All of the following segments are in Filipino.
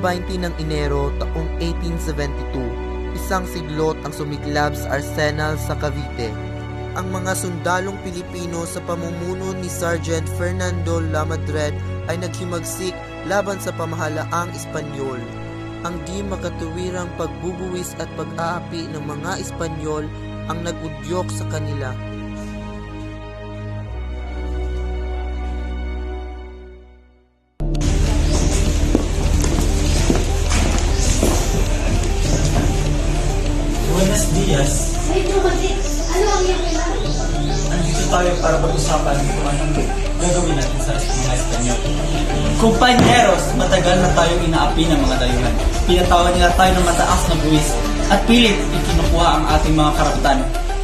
20 ng Enero taong 1872, isang siglot ang sumiklab sa arsenal sa Cavite. Ang mga sundalong Pilipino sa pamumuno ni Sergeant Fernando Lamadred ay naghimagsik laban sa pamahalaang Espanyol. Ang di makatuwirang pagbubuwis at pag-aapi ng mga Espanyol ang nagudyok sa kanila. Buenos dias. Medyo kasi, ano ang iyong kailangan? Andito tayo para pag-usapan kung anong gagawin natin sa mga Espanyol. Kumpanyeros, matagal na tayong inaapi ng mga dayuhan. Pinatawan nila tayo ng mataas na buwis at pilit ikinukuha ang ating mga karapatan.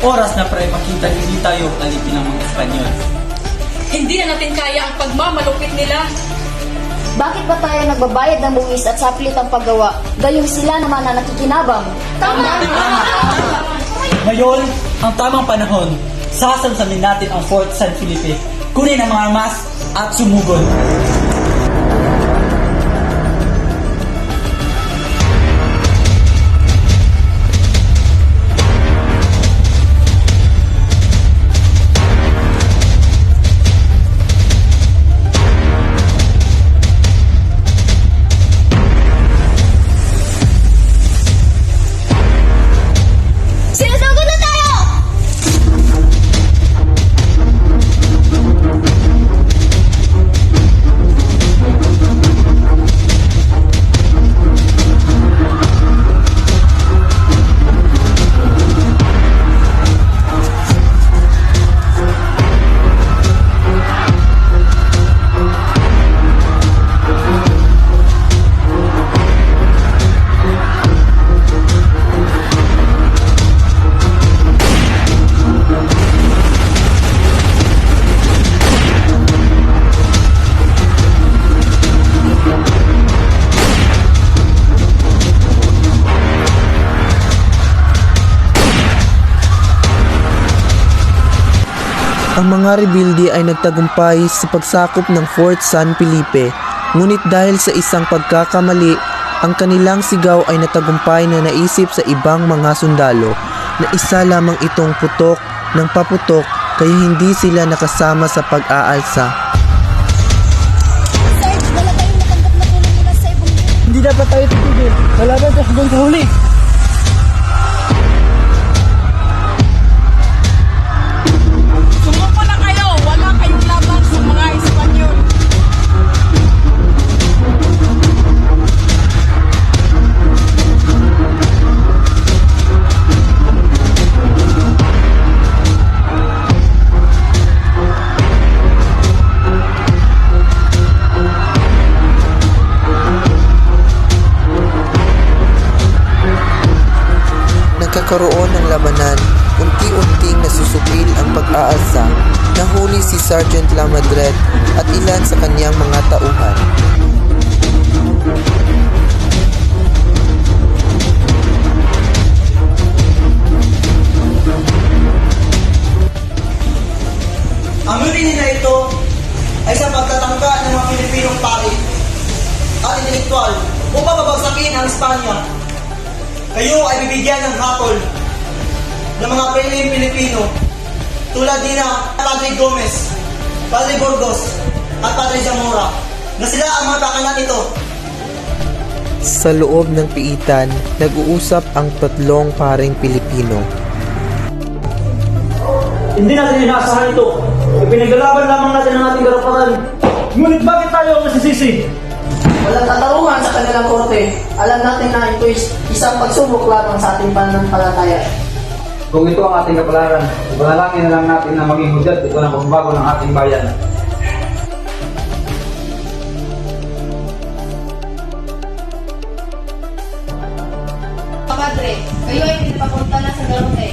Oras na para ipakita hindi tayo alipin ng mga Espanyol. Hindi na natin kaya ang pagmamalupit nila. Bakit ba tayo nagbabayad ng buwis at saplit ang paggawa? Gayong sila naman na nakikinabang. Tama! Ngayon, ang tamang panahon, sasamsamin natin ang Fort San Felipe. Kunin ang mga armas at sumugod. Ang mga rebelde ay nagtagumpay sa pagsakop ng Fort San Felipe, ngunit dahil sa isang pagkakamali, ang kanilang sigaw ay natagumpay na naisip sa ibang mga sundalo na isa lamang itong putok ng paputok kaya hindi sila nakasama sa pag-aalsa. Wala Hindi dapat tayo titigil. Kalaban sa hanggang sa huli. Nagkakaroon ng labanan, unti-unting nasusupil ang pag-aalsa, nahuli si Sergeant Lamadred at ilan sa kanyang mga tauhan. Ang uri nila ito ay sa pagtatangka ng mga Pilipinong pari at intelektual upang mabagsakin ang Espanya. Kayo ay bibigyan ng hatol ng mga piling Pilipino tulad ni na Padre Gomez, Padre Burgos at Padre Zamora na sila ang mga kakanan nito. Sa loob ng piitan, nag-uusap ang tatlong paring Pilipino. Hindi natin inaasahan ito. Ipinaglalaban lamang natin ang ating karapatan. Ngunit bakit tayo ang nasisisi? Walang katarungan sa kanilang korte. Alam natin na ito is isang pagsubok lamang sa ating pananampalataya. Kung ito ang ating kapalaran, ipanalangin na lang natin na maging hudyat ito ng pagbabago ng ating bayan. Padre, kayo ay pinapapunta na sa Garote.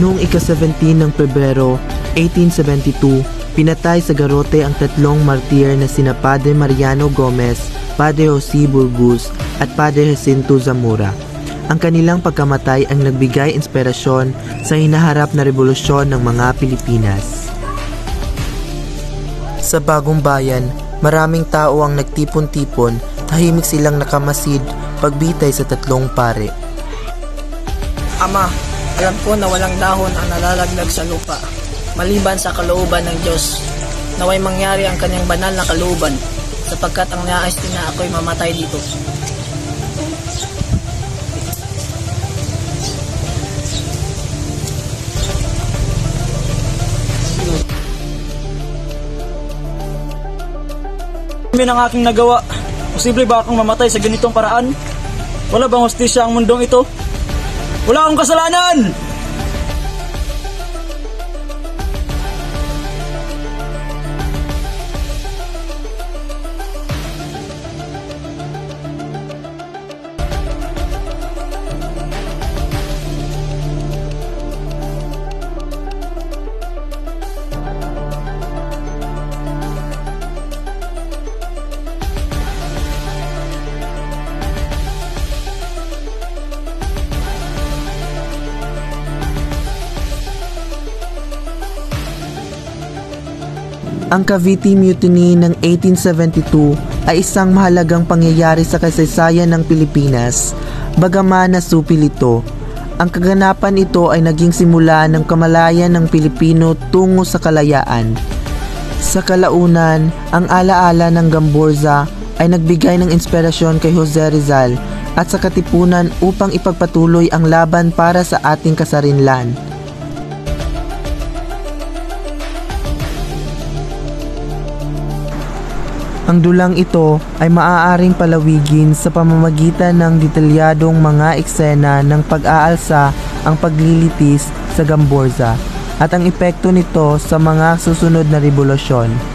Noong ika-17 ng Pebrero 1872, pinatay sa garote ang tatlong martir na sina Padre Mariano Gomez, Padre Jose Burgos at Padre Jacinto Zamora. Ang kanilang pagkamatay ang nagbigay inspirasyon sa hinaharap na revolusyon ng mga Pilipinas. Sa bagong bayan, maraming tao ang nagtipon-tipon tahimik silang nakamasid pagbitay sa tatlong pare. Ama, alam ko na walang dahon ang nalalaglag sa lupa, maliban sa kalooban ng Diyos. Naway mangyari ang kanyang banal na kalooban, sapagkat ang nais na ako'y mamatay dito. Amin ang aking nagawa. Posible ba akong mamatay sa ganitong paraan? Wala bang hustisya ang mundong ito? Wala akong kasalanan! Ang Cavite Mutiny ng 1872 ay isang mahalagang pangyayari sa kasaysayan ng Pilipinas. Bagaman nasupil ito, ang kaganapan ito ay naging simula ng kamalayan ng Pilipino tungo sa kalayaan. Sa kalaunan, ang alaala ng Gamborza ay nagbigay ng inspirasyon kay Jose Rizal at sa katipunan upang ipagpatuloy ang laban para sa ating kasarinlan. Ang dulang ito ay maaaring palawigin sa pamamagitan ng detalyadong mga eksena ng pag-aalsa ang paglilitis sa Gamborza at ang epekto nito sa mga susunod na revolusyon.